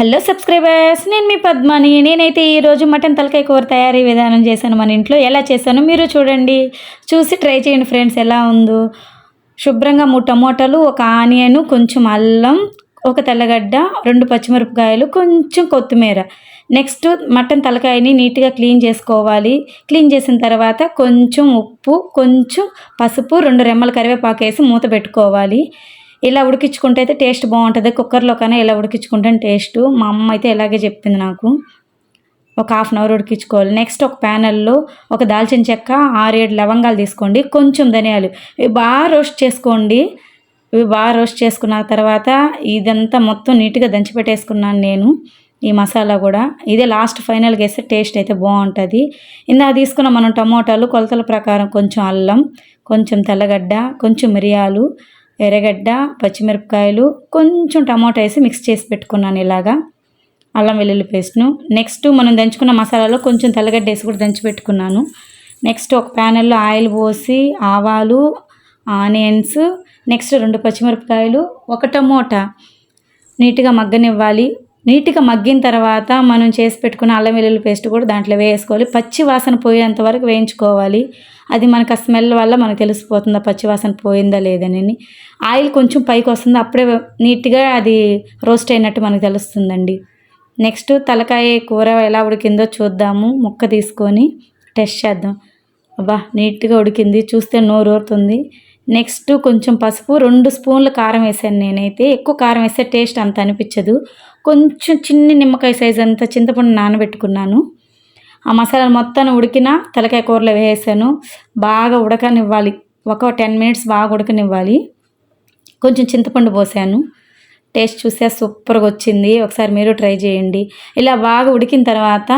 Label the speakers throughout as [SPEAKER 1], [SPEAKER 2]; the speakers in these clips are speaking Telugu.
[SPEAKER 1] హలో సబ్స్క్రైబర్స్ నేను మీ పద్మని. నేనైతే ఈరోజు మటన్ తలకాయ కూర తయారీ విధానం చేశాను మన ఇంట్లో. ఎలా చేశాను మీరు చూడండి. చూసి ట్రై చేయండి ఫ్రెండ్స్ ఎలా ఉందో. శుభ్రంగా మూడు టమోటాలు ఒక ఆనియన్ కొంచెం అల్లం ఒక తెల్లగడ్డ రెండు పచ్చిమిరపకాయలు కొంచెం కొత్తిమీర. నెక్స్ట్ మటన్ తలకాయని నీట్గా క్లీన్ చేసుకోవాలి. క్లీన్ చేసిన తర్వాత కొంచెం ఉప్పు కొంచెం పసుపు రెండు రెమ్మల కరివేపాకు వేసి మూత పెట్టుకోవాలి. ఇలా ఉడికించుకుంటే అయితే టేస్ట్ బాగుంటుంది. కుక్కర్లో కన్నా ఇలా ఉడికించుకుంటే టేస్ట్. మా అమ్మ అయితే ఇలాగే చెప్పింది నాకు. ఒక హాఫ్ అన్ అవర్ ఉడికించుకోవాలి. నెక్స్ట్ ఒక ప్యానల్లో ఒక దాల్చిన చెక్క ఆరేడు లవంగాలు తీసుకోండి. కొంచెం ధనియాలు. ఇవి బాగా రోస్ట్ చేసుకోండి. ఇవి బాగా రోస్ట్ చేసుకున్న తర్వాత ఇదంతా మొత్తం నీట్గా దంచి పెట్టేసుకున్నాను నేను. ఈ మసాలా కూడా. ఇదే లాస్ట్ ఫైనల్గా వేస్తే టేస్ట్ అయితే బాగుంటుంది. ఇందాక తీసుకున్న మనం టమోటాలు కొలతల ప్రకారం కొంచెం అల్లం కొంచెం తెల్లగడ్డ కొంచెం మిరియాలు ఎర్రగడ్డ పచ్చిమిరపకాయలు కొంచెం టమాటా వేసి మిక్స్ చేసి పెట్టుకున్నాను ఇలాగా. అల్లం వెల్లుల్లి పేస్ట్ను. నెక్స్ట్ మనం దంచుకున్న మసాలాలో కొంచెం తెల్లగడ్డ వేసి కూడా దంచి పెట్టుకున్నాను. నెక్స్ట్ ఒక ప్యానెల్లో ఆయిల్ పోసి ఆవాలు ఆనియన్స్ నెక్స్ట్ రెండు పచ్చిమిరపకాయలు ఒక టమోటా. నీట్గా మగ్గనివ్వాలి. నీట్గా మగ్గిన తర్వాత మనం చేసి పెట్టుకున్న అల్లం వెల్లుల్లి పేస్ట్ కూడా దాంట్లో వేసుకోవాలి. పచ్చి వాసన పోయేంత వరకు వేయించుకోవాలి. అది మనకు ఆ స్మెల్ వల్ల మనకు తెలిసిపోతుంది పచ్చి వాసన పోయిందా లేదని ఆయిల్ కొంచెం పైకి వస్తుంది అప్పుడే నీట్గా అది రోస్ట్ అయినట్టు మనకు తెలుస్తుందండి. నెక్స్ట్ తలకాయ కూర ఎలా ఉడికిందో చూద్దాము. ముక్క తీసుకొని టెస్ట్ చేద్దాం. అబ్బా నీట్గా ఉడికింది. చూస్తే నోరు ఊరుతుంది. నెక్స్ట్ కొంచెం పసుపు రెండు స్పూన్లు కారం వేసాను నేనైతే. ఎక్కువ కారం వేస్తే టేస్ట్ అంత అనిపించదు. కొంచెం చిన్న నిమ్మకాయ సైజ్ అంత చింతపండు నానబెట్టుకున్నాను. ఆ మసాలాలు మొత్తం ఉడికిన తలకాయ కూరలో వేసాను బాగా ఉడకనివ్వాలి. ఒక టెన్ మినిట్స్ బాగా ఉడకనివ్వాలి. కొంచెం చింతపండు పోసాను. టేస్ట్ చూస్తే సూపర్గా వచ్చింది. ఒకసారి మీరు ట్రై చేయండి. ఇలా బాగా ఉడికిన తర్వాత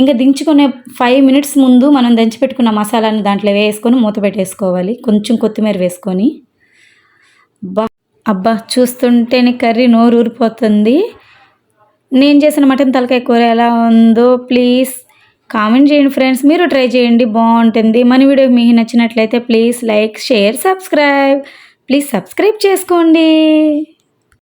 [SPEAKER 1] ఇంకా దించుకునే ఫైవ్ మినిట్స్ ముందు మనం దంచి పెట్టుకున్న మసాలాను దాంట్లో వేసుకొని మూత పెట్టేసుకోవాలి. కొంచెం కొత్తిమీర వేసుకొని. అబ్బా అబ్బా చూస్తుంటేనే కర్రీ నోరు ఊరిపోతుంది. నేను చేసిన మటన్ తలకాయ కూర ఎలా ఉందో ప్లీజ్ కామెంట్ చేయండి ఫ్రెండ్స్. మీరు ట్రై చేయండి బాగుంటుంది. మన వీడియో మీకు నచ్చినట్లయితే please like share subscribe. Please subscribe చేసుకోండి.